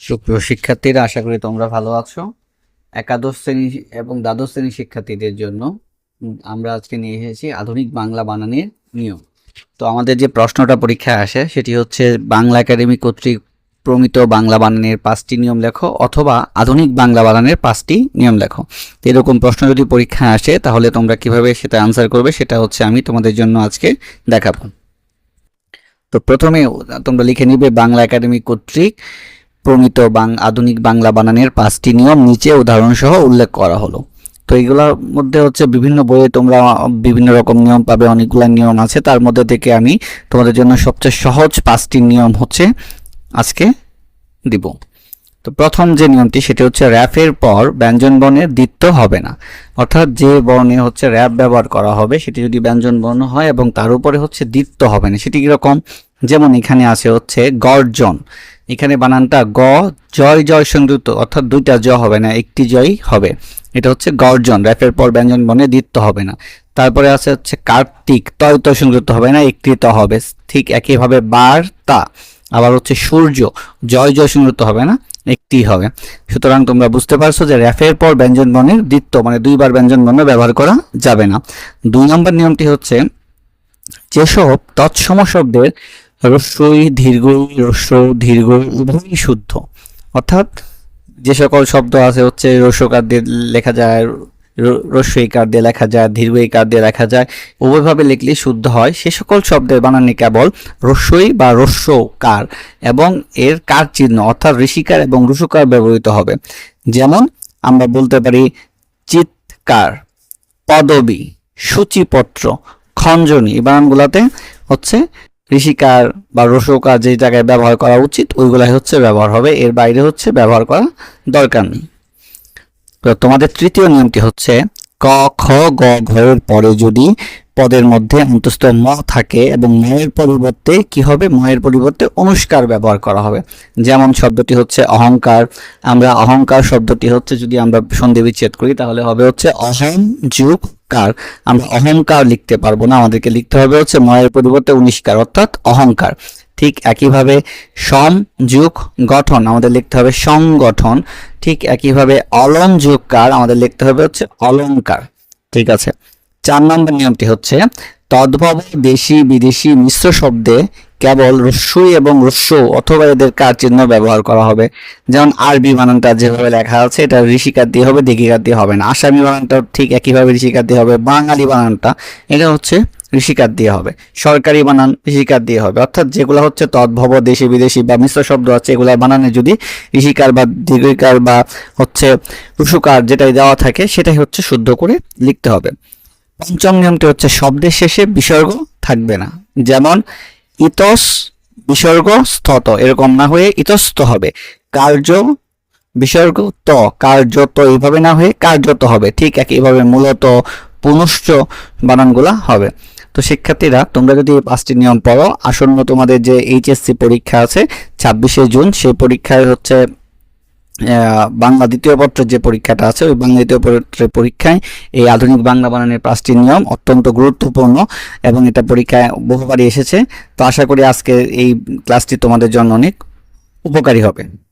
সুপ্রিয় শিক্ষার্থীরা, আশা করি তোমরা ভালো আছো। একাদশ শ্রেণি এবং দ্বাদশ শ্রেণি শিক্ষার্থীদের জন্য আমরা আজকে নিয়ে এসেছি আধুনিক বাংলা বানানের নিয়ম। তো আমাদের যে প্রশ্নটা পরীক্ষায় আসে, সেটি হচ্ছে, বাংলা একাডেমি কর্তৃক প্রমিত বাংলা বানানের পাঁচটি নিয়ম লেখো অথবা আধুনিক বাংলা বানানের পাঁচটি নিয়ম লেখো। এরকম প্রশ্ন যদি পরীক্ষায় আসে, তাহলে তোমরা কীভাবে সেটা আনসার করবে, সেটা হচ্ছে আমি তোমাদের জন্য আজকে দেখাবো। তো প্রথমে তোমরা লিখে নিবে বাংলা একাডেমি কর্তৃক প্রমিত বাং, আধুনিক বাংলা বানানের পাঁচটি নিয়ম নিচে উদাহরণ সহ উল্লেখ করা হলো। তো এগুলোর মধ্যে হচ্ছে বিভিন্ন বইয়ে তোমরা বিভিন্ন রকম নিয়ম পাবে, অনেকগুলো নিয়ম আছে। তার মধ্যে থেকে আমি তোমাদের জন্য সবচেয়ে সহজ পাঁচটি নিয়ম হচ্ছে আজকে দিব। তো প্রথম যে নিয়মটি, সেটি হচ্ছে র্যাপের পর ব্যঞ্জন বর্ণের দ্বিত্ব হবে না। অর্থাৎ যে বর্ণে হচ্ছে র্যাপ ব্যবহার করা হবে, সেটি যদি ব্যঞ্জন বর্ণ হয় এবং তার উপরে হচ্ছে দ্বিত্ব হবে না, সেটি কীরকম? যেমন এখানে আছে হচ্ছে গর্জন। এখানে বানানটা গ, জয় জয় সংযুক্ত, অর্থাৎ দুইটা জ হবে না, একটি জয় হবে। এটা হচ্ছে গর্জন, র্যাপের পর ব্যঞ্জন বর্ণে দ্বিত্ব হবে না। তারপরে আছে হচ্ছে কার্তিক, তয় তয় সংযুক্ত হবে না একটি ত হবে। ঠিক একইভাবে বার্তা, আবার হচ্ছে সূর্য, জয় জয় সংযুক্ত হবে না, একটি হবে। সুতরাং তোমরা বুঝতে পারছ যে র্যাফের পর ব্যঞ্জন বর্ণের দ্বিত্ব মানে দুইবার ব্যঞ্জন বর্ণ ব্যবহার করা যাবে না। দুই নম্বর নিয়মটি হচ্ছে, যেসব তৎসম শব্দের রস্যই দীর্ঘ রস্য দীর্ঘ উভয়ই শুদ্ধ। অর্থাৎ যে সকল শব্দ আছে হচ্ছে রস্যকার দিয়ে লেখা যায় রস্যইকার দিয়ে লেখা যায় দীর্ঘইকার দিয়ে লেখা যায়, উভয়ভাবে লিখলে শুদ্ধ হয়। সে সকল শব্দের বানানে কেবল রস্যই বা রস্যকার এবং এর কার চিহ্ন, অর্থাৎ ঋষিকার এবং রুসুকার ব্যবহৃত হবে। যেমন আমরা বলতে পারি, চিৎকার, পদবী, সূচিপত্র, খঞ্জনী। এই বানানগুলোতে হচ্ছে ঋষিকার বা রসকার যে জায়গায় ব্যবহার করা উচিত, ওইগুলাই হচ্ছে ব্যবহার হবে। এর বাইরে হচ্ছে ব্যবহার করা দরকার নেই। তো তোমাদের তৃতীয় নিয়মটি হচ্ছে, ক, খ, গ ঘয়ের পরে যদি পদের মধ্যে অন্তস্থ ম থাকে এবং ময়ের পরিবর্তে কি হবে? ময়ের পরিবর্তে অনুষ্কার ব্যবহার করা হবে। যেমন শব্দটি হচ্ছে অহংকার। আমরা অহংকার শব্দটি হচ্ছে যদি আমরা সন্ধি বিচ্ছেদ করি, তাহলে হবে হচ্ছে অহং যুগ কার আমরা অহংকার লিখতে পারব না, আমাদেরকে লিখতে হবে হচ্ছে ময়ের পরিবর্তে উনিষ্কার অর্থাৎ অহংকার। ঠিক একইভাবে সম, যুগ, গঠন, আমাদের লিখতে হবে সংগঠন। ঠিক একইভাবে অলম যুগ কার আমাদের লিখতে হবে হচ্ছে অলংকার। ঠিক আছে? চার নম্বর নিয়মটি হচ্ছে, তদ্ভব দেশি বিদেশি মিশ্র শব্দে কেবল রস্যই এবং রস্য অথবা এদের কার চিহ্ন ব্যবহার করা হবে? যেমন আরবি বানানটা যেভাবে লেখা আছে, এটা ঋষিকার দিয়ে হবে, দিঘিকার দিয়ে হবে না। আসামি বানানটা ঠিক একইভাবে ঋষিকার দিয়ে হবে। বাঙালি বানানটা এটা হচ্ছে ঋষিকার দিয়ে হবে। সরকারি বানান ঋষিকার দিয়ে হবে। অর্থাৎ যেগুলো হচ্ছে তদ্ভব দেশি বিদেশি বা মিশ্র শব্দ আছে, এগুলো বানানে যদি ঋষিকার বা দীর্ঘিকার বা হচ্ছে রুসুকার যেটাই দেওয়া থাকে, সেটাই হচ্ছে শুদ্ধ করে লিখতে হবে। পঞ্চম নিয়মটি হচ্ছে, শব্দের শেষে বিসর্গ থাকবে না। যেমন ইতস বিসর্গ স্থত, এরকম না হয়ে ইতস্ত হবে। কার্য বিসর্গ ত কার্যত এইভাবে না হয়ে কার্যত হবে, ঠিক একইভাবে মূলত পুনশ্চ বানানগুলা হবে। তো শিক্ষার্থীরা, তোমরা যদি এই পাঁচটি নিয়ম পড়ো, আসন্ন তোমাদের যে এইচএসসি পরীক্ষা আছে, ছাব্বিশে জুন, সেই পরীক্ষায় হচ্ছে বাংলা দ্বিতীয় পত্রের যে পরীক্ষাটা আছে, ওই বাংলা দ্বিতীয় পত্রের পরীক্ষায় এই আধুনিক বাংলা বানানের পাঁচটি নিয়ম অত্যন্ত গুরুত্বপূর্ণ এবং এটা পরীক্ষায় বহুবারই এসেছে। তো আশা করি আজকে এই ক্লাসটি তোমাদের জন্য অনেক উপকারী হবে।